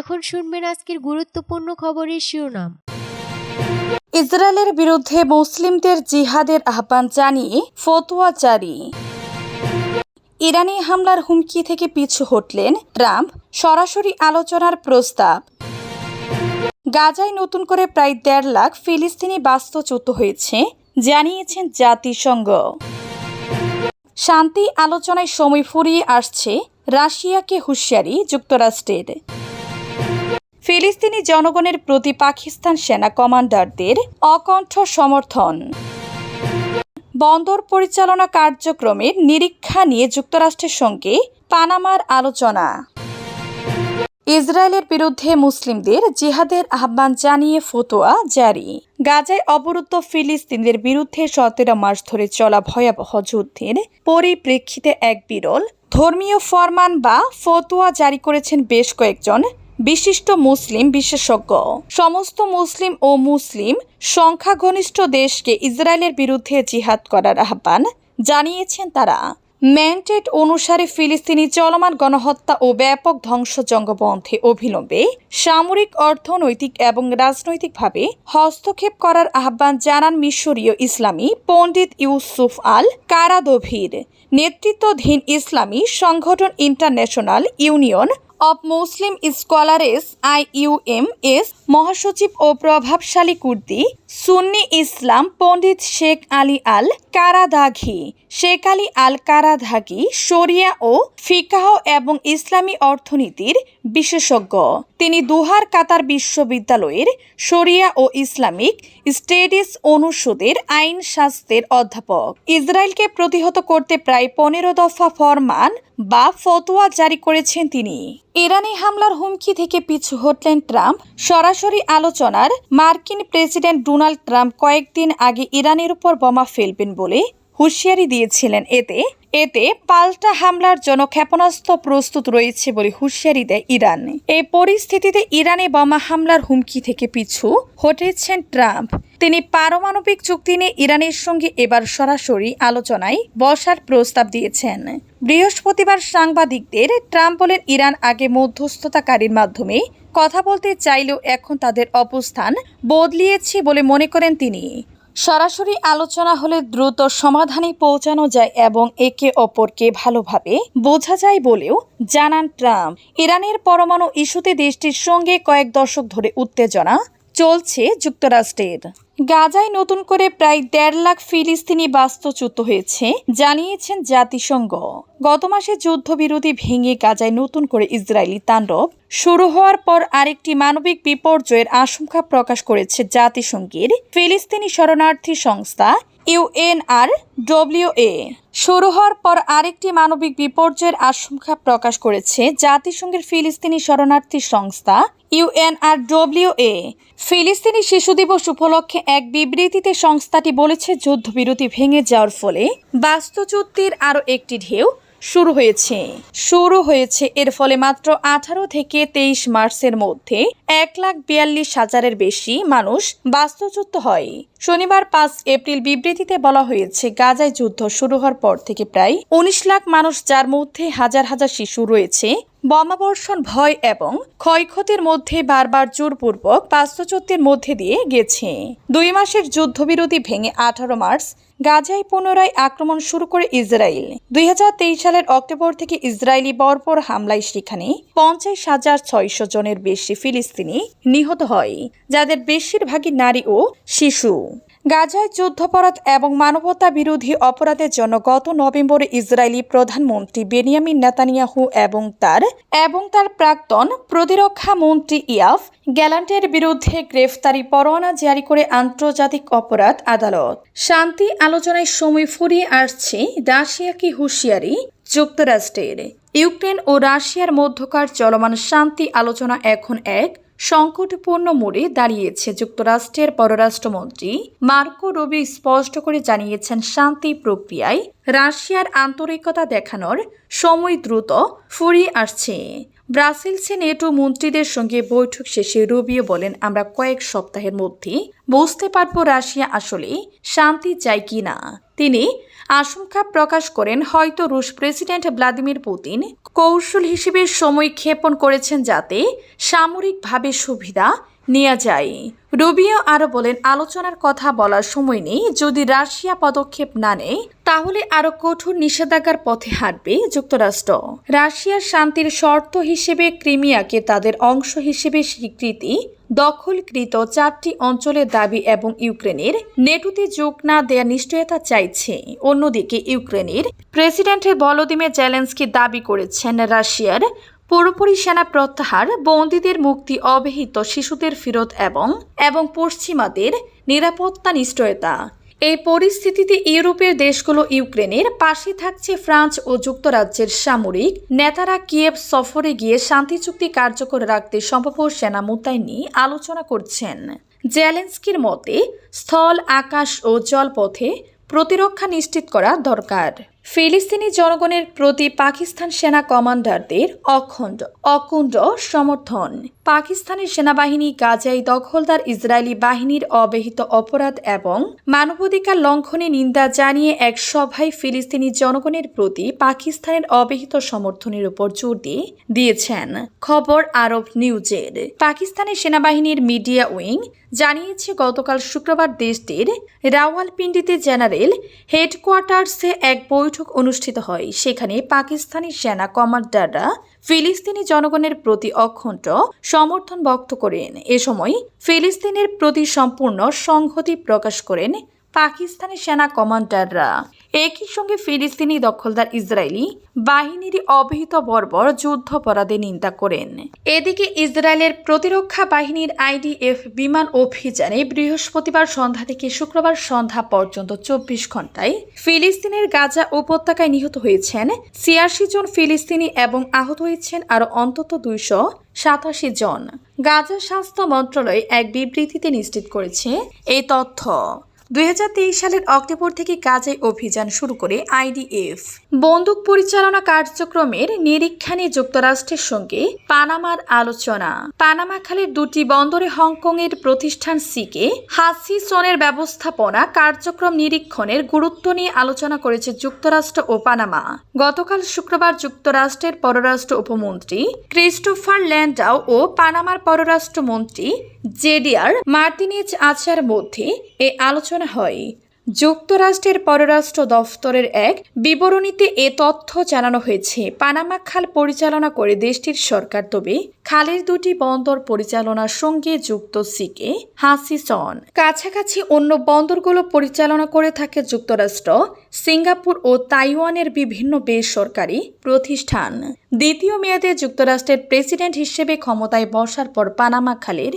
এখন শুনবেন আজকের গুরুত্বপূর্ণ খবরের শিরোনাম। ইসরায়েলের বিরুদ্ধে মুসলিমদের জিহাদের আহ্বান জানিয়ে ফতোয়া জারি। ইরানি হামলার হুমকি থেকে পিছু হটলেন ট্রাম্প, সরাসরি আলোচনার প্রস্তাব। গাজায় নতুন করে প্রায় দেড় লাখ ফিলিস্তিনি বাস্তুচ্যুত হয়েছে, জানিয়েছেন জাতিসংঘ। শান্তি আলোচনায় সময় ফুরিয়ে আসছে রাশিয়াকে হুঁশিয়ারি যুক্তরাষ্ট্রের। ফিলিস্তিনি জনগণের প্রতি পাকিস্তান সেনা কমান্ডারদের অকণ্ঠ সমর্থন। বন্দর পরিচালনা কার্যক্রমের নিরীক্ষা নিয়ে যুক্তরাষ্ট্রের সঙ্গে পানামার আলোচনা। ইসরায়েলের বিরুদ্ধে মুসলিমদের জিহাদের আহ্বান জানিয়ে ফতোয়া জারি। গাজায় অবরুদ্ধ ফিলিস্তিনদের বিরুদ্ধে সতেরো মাস ধরে চলা ভয়াবহ যুদ্ধের পরিপ্রেক্ষিতে এক বিরল ধর্মীয় ফরমান বা ফতোয়া জারি করেছেন বেশ কয়েকজন বিশিষ্ট মুসলিম বিশেষজ্ঞ। সমস্ত মুসলিম ও মুসলিম সংখ্যাগরিষ্ঠ দেশকে ইসরায়েলের বিরুদ্ধে জিহাদ করার আহ্বান জানিয়েছেন তারা। ম্যান্ডেট অনুসারে ফিলিস্তিনি চলমান গণহত্যা ও ব্যাপক ধ্বংসজঙ্গ বন্ধে অবিলম্বে সামরিক, অর্থনৈতিক এবং রাজনৈতিকভাবে হস্তক্ষেপ করার আহ্বান জানান মিশরীয় ইসলামী পণ্ডিত ইউসুফ আল কারাদভির। নেতৃত্বাধীন ইসলামী সংগঠন international union of Muslim scholars IUMS মহাসচিব ও প্রভাবশালী কুর্দি, সুন্নি ইসলাম পণ্ডিত শেখ আলী আল কারাদাঘি, শেখ আলী আল কারাদাঘি, শরিয়া ও ফিকাহ এবং ইসলামী অর্থনীতির বিশেষজ্ঞ। তিনি দুহার কাতার বিশ্ববিদ্যালয়ের শরিয়া ও ইসলামিক স্টেডিস অনুষদের আইন শাস্ত্রের অধ্যাপক। ইসরায়েলকে প্রতিহত করতে প্রায় পনেরো দফা ফরমান বা ফতোয়া জারি করেছেন তিনি। ইরানি হামলার হুমকি থেকে পিছু হটলেন ট্রাম্প। সরাসরি আলোচনার মার্কিন প্রেসিডেন্ট ডোনাল্ড ট্রাম্প কয়েকদিন আগে ইরানের উপর বোমা ফেলবেন বলে হুঁশিয়ারি দিয়েছিলেন। এতে এতে পাল্টা হামলার জন্য ক্ষেপণাস্ত্র প্রস্তুত রয়েছে বলে হুঁশিয়ারি দেয় ইরান। এই পরিস্থিতিতে ইরানে বোমা হামলার হুমকি থেকে পিছু হটেছেন ট্রাম্প। তিনি পারমাণবিক চুক্তি নিয়ে ইরানের সঙ্গে এবার সরাসরি আলোচনায় বসার প্রস্তাব দিয়েছেন। বৃহস্পতিবার সাংবাদিকদের ট্রাম্প বলেন, ইরান আগে মধ্যস্থতাকারীর মাধ্যমে কথা বলতে চাইলেও এখন তাদের অবস্থান বদলিয়েছে বলে মনে করেন তিনি। সরাসরি আলোচনা হলে দ্রুত সমাধানে পৌঁছানো যায় এবং একে অপরকে ভালোভাবে বোঝা যায় বলেও জানান ট্রাম্প। ইরানের পরমাণু ইস্যুতে দেশটির সঙ্গে কয়েক দশক ধরে উত্তেজনা চলছে যুক্তরাষ্ট্রের। গাজায় নতুন করে প্রায় দেড় লাখ ফিলিস্তিনি বাস্তুচ্যুত হয়েছে, জানিয়েছেন জাতিসংঘ। গত মাসে যুদ্ধবিরোধী ভেঙে গাজায় নতুন করে ইসরায়েলি তাণ্ডব শুরু হওয়ার পর আরেকটি মানবিক বিপর্যয়ের আশঙ্কা প্রকাশ করেছে জাতিসংঘের ফিলিস্তিনি শরণার্থী সংস্থা ইউএনআর ডব্লিউএ শুরু হওয়ার পর আরেকটি মানবিক বিপর্যয়ের আশঙ্কা প্রকাশ করেছে জাতিসংঘের ফিলিস্তিনি শরণার্থী সংস্থা ইউএনআর ইউএনআরডব্লিউএ ফিলিস্তিনি শিশু দিবস উপলক্ষে এক বিবৃতিতে সংস্থাটি বলেছে, যুদ্ধবিরতি ভেঙে যাওয়ার ফলে বাস্তুচ্যুতির আরও একটি ঢেউ শুরু হয়েছে। শুরু হয়েছে এর ফলে মাত্র আঠারো থেকে তেইশ মার্চের মধ্যে এক লাখ বিয়াল্লিশ হাজারের বেশি মানুষ বাস্তুচ্যুত হয়। শনিবার পাঁচ এপ্রিল বিবৃতিতে বলা হয়েছে, গাজায় যুদ্ধ শুরু হওয়ার পর থেকে প্রায় উনিশ লাখ মানুষ, যার মধ্যে হাজার হাজার শিশু রয়েছে বোমাবর্ষণ ভয় এবং ক্ষয়ক্ষতির মধ্যে বারবার জোরপূর্বক বাস্তুচ্যুতির মধ্যে দিয়ে গেছে। দুই মাসের যুদ্ধবিরতি ভেঙে আঠারো মার্চ গাজায় পুনরায় আক্রমণ শুরু করে ইসরায়েল। দুই হাজার তেইশ সালের অক্টোবর থেকে ইসরায়েলি বর্বর হামলায় সেখানে পঞ্চাশ হাজার ছয়শো জনের বেশি ফিলিস্তিনি নিহত হয়, যাদের বেশিরভাগই নারী ও শিশু। গাজায় যুদ্ধাপরাধ এবং মানবতা বিরোধী অপরাধের জন্য গত নভেম্বরে ইসরায়েলি প্রধানমন্ত্রী বেনিয়ামিন নেতানিয়াহু এবং তার এবং তার প্রাক্তন প্রতিরক্ষা মন্ত্রী ইয়াফ গ্যালান্টের বিরুদ্ধে গ্রেফতারি পরোয়ানা জারি করে আন্তর্জাতিক অপরাধ আদালত। শান্তি আলোচনায় সময় ফুরিয়ে আসছে রাশিয়া কি হুঁশিয়ারি যুক্তরাষ্ট্রের। ইউক্রেন ও রাশিয়ার মধ্যকার চলমান শান্তি আলোচনা এখন এক সংকটপূর্ণ মোড়ে দাঁড়িয়েছে যুক্তরাষ্ট্রের পররাষ্ট্রমন্ত্রী। মার্কো রবি স্পষ্ট করে জানিয়েছেন, শান্তি প্রক্রিয়ায় রাশিয়ার আন্তরিকতা দেখানোর সময় দ্রুত ফুরিয়ে আসছে। ব্রাসেলসে নেটো মন্ত্রীদের সঙ্গে বৈঠক শেষে রুবিও বলেন, আমরা কয়েক সপ্তাহের মধ্যে বুঝতে পারব রাশিয়া আসলে শান্তি চায় কি না তিনি আশঙ্কা প্রকাশ করেন, হয়তো রুশ প্রেসিডেন্ট ভ্লাদিমির পুতিন কৌশল হিসেবে সময় ক্ষেপণ করেছেন যাতে সামরিকভাবে সুবিধা নেওয়া যায়। রুবিও আরও বলেন, আলোচনার কথা বলার সময় নেই, যদি রাশিয়া পদক্ষেপ না নেয়, তাহলে আরও কঠোর নিষেধাজ্ঞার পথে হাঁটবে যুক্তরাষ্ট্র। রাশিয়ার শান্তির শর্ত হিসেবে ক্রিমিয়াকে তাদের অংশ হিসেবে স্বীকৃতি দখলকৃত চারটি অঞ্চলের দাবি এবং ইউক্রেনের নেটুতে যোগ না দেওয়ার নিশ্চয়তা চাইছে। অন্যদিকে ইউক্রেনের প্রেসিডেন্ট ভলোদিমির জেলেন্সকি দাবি করেছেন, রাশিয়ার পুরোপুরি সেনা প্রত্যাহার, বন্দীদের মুক্তি অবহিত শিশুদের ফেরত এবং এবং পশ্চিমাদের নিরাপত্তা নিশ্চয়তা। এই পরিস্থিতিতে ইউরোপের দেশগুলো ইউক্রেনের পাশে থাকছে ফ্রান্স ও যুক্তরাজ্যের সামরিক। নেতারা কিয়েভ সফরে গিয়ে শান্তি চুক্তি কার্যকর রাখতে সম্ভব সেনা মোতায়েন নিয়ে আলোচনা করছেন। জেলেন্সকির মতে, স্থল, আকাশ ও জলপথে প্রতিরক্ষা নিশ্চিত করা দরকার। ফিলিস্তিনি জনগণের প্রতি পাকিস্তান সেনা কমান্ডারদের অখণ্ড, অকুণ্ড সমর্থন। পাকিস্তানের সেনাবাহিনী গাজায় দখলদার ইসরায়েলি বাহিনীর অবহিত অপরাধ এবং মানবাধিকার লঙ্ঘনে নিন্দা জানিয়ে এক সভায় ফিলিস্তিনি জনগণের প্রতি পাকিস্তানের অবহিত সমর্থনের উপর জোর দিয়ে দিয়েছেন। খবর আরব নিউজের। পাকিস্তানের সেনাবাহিনীর মিডিয়া উইং জানিয়েছে, গতকাল শুক্রবার দেশটির রাওয়ালপিন্ডিতে জেনারেল হেডকোয়ার্টার্সে এক বৈঠক অনুষ্ঠিত হয়। সেখানে পাকিস্তানি সেনা কমান্ডাররা ফিলিস্তিনি জনগণের প্রতি অখণ্ড সমর্থন ব্যক্ত করেন। এ সময় ফিলিস্তিনের প্রতি সম্পূর্ণ সংহতি প্রকাশ করেন পাকিস্তানি সেনা কমান্ডাররা। একই সঙ্গে ফিলিস্তিনি দখলদার ইসরায়েলি বাহিনীর অবহিত বর্বর যুদ্ধাপরাধে নিন্দা করেন। এদিকে ইসরায়েলের প্রতিরক্ষা বাহিনীর আইডিএফ বিমান অভিযানে বৃহস্পতিবার সন্ধ্যা থেকে শুক্রবার সন্ধ্যা পর্যন্ত চব্বিশ ঘন্টায় ফিলিস্তিনের গাজা উপত্যকায় নিহত হয়েছেন ছিয়াশি জন ফিলিস্তিনি এবং আহত হয়েছেন আরও অন্তত দুইশো সাতাশি জন। গাজা স্বাস্থ্য মন্ত্রণালয় এক বিবৃতিতে নিশ্চিত করেছে এই তথ্য। দুই হাজার তেইশ সালের অক্টোবর থেকে গাজায় অভিযান শুরু করে আইডিএফ। বন্দুক পরিচালনা কার্যক্রমের নিরীক্ষানে যুক্তরাষ্ট্রের সঙ্গে পানামার আলোচনা। পানামা খালের দুটি বন্দরে হংকংয়ের প্রতিষ্ঠান সিকে হাসিসনের ব্যবস্থাপনা কার্যক্রম নিরীক্ষণের গুরুত্ব নিয়ে আলোচনা করেছে যুক্তরাষ্ট্র ও পানামা। গতকাল শুক্রবার যুক্তরাষ্ট্রের পররাষ্ট্র উপমন্ত্রী ক্রিস্টোফার ল্যান্ডাও ও পানামার পররাষ্ট্রমন্ত্রী জেডিআর মার্টিনেজ আচার মধ্যে এ আলোচনা হয়। যুক্তরাষ্ট্রের পররাষ্ট্র দফতরের এক বিবরণীতে এ তথ্য জানানো হয়েছে। পানামা খাল পরিচালনা করে দেশটির সরকার। তবে খালের দুটি বন্দর পরিচালনার সঙ্গে যুক্ত সিকে হাসিসন কাছাকাছি অন্য বন্দরগুলো পরিচালনা করে থাকে যুক্তরাষ্ট্র, সিঙ্গাপুর ও তাইওয়ানের বিভিন্ন বেসরকারি প্রতিষ্ঠান। দ্বিতীয় মেয়াদে যুক্তরাষ্ট্রের প্রেসিডেন্ট হিসেবে ক্ষমতায় বসার পর পানামা খালের